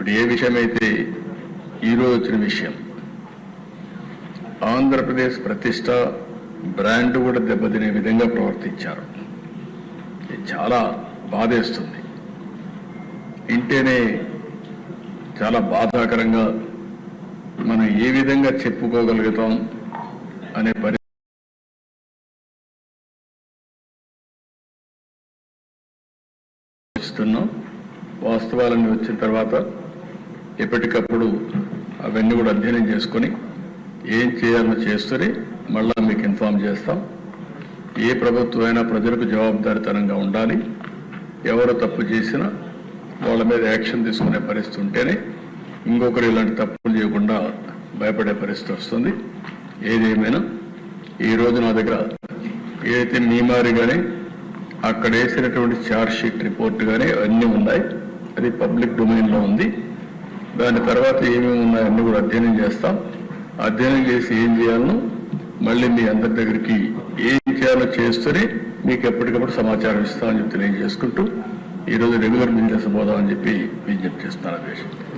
ఇప్పుడు ఏ విషయమైతే ఈరోజు వచ్చిన విషయం? ఆంధ్రప్రదేశ్ ప్రతిష్ట బ్రాండ్ కూడా దెబ్బతినే విధంగా ప్రవర్తించారు. ఇది చాలా బాధేస్తుంది. ఇంటేనే చాలా బాధాకరంగా మనం ఏ విధంగా చెప్పుకోగలుగుతాం అనే పరి వాస్తవాలన్నీ వచ్చిన తర్వాత ఎప్పటికప్పుడు అవన్నీ కూడా అధ్యయనం చేసుకొని ఏం చేయాలో చేస్తూనే మళ్ళా మీకు ఇన్ఫామ్ చేస్తాం. ఏ ప్రభుత్వం అయినా ప్రజలకు జవాబుదారితనంగా ఉండాలి. ఎవరు తప్పు చేసినా వాళ్ళ మీద యాక్షన్ తీసుకునే పరిస్థితి ఉంటేనే ఇంకొకరు ఇలాంటి తప్పులు చేయకుండా భయపడే పరిస్థితి వస్తుంది. ఏదేమైనా ఈ రోజు నా దగ్గర ఏదైతే మీమారి కానీ అక్కడ వేసినటువంటి ఛార్జ్ షీట్ రిపోర్ట్ కానీ అన్నీ ఉన్నాయి. అది పబ్లిక్ డొమైన్లో ఉంది. దాని తర్వాత ఏమేమి ఉన్నాయో కూడా అధ్యయనం చేస్తాం. అధ్యయనం చేసి ఏం చేయాలనో మళ్ళీ మీ అందరి దగ్గరికి ఏం చేయాలో చేస్తూనే మీకు ఎప్పటికప్పుడు సమాచారం ఇస్తామని చెప్పి తెలియజేసుకుంటూ ఈరోజు రెగ్యులర్ బిజినెస్ పోదామని చెప్పి విజ్ఞప్తి చేస్తున్నాను అధ్యక్ష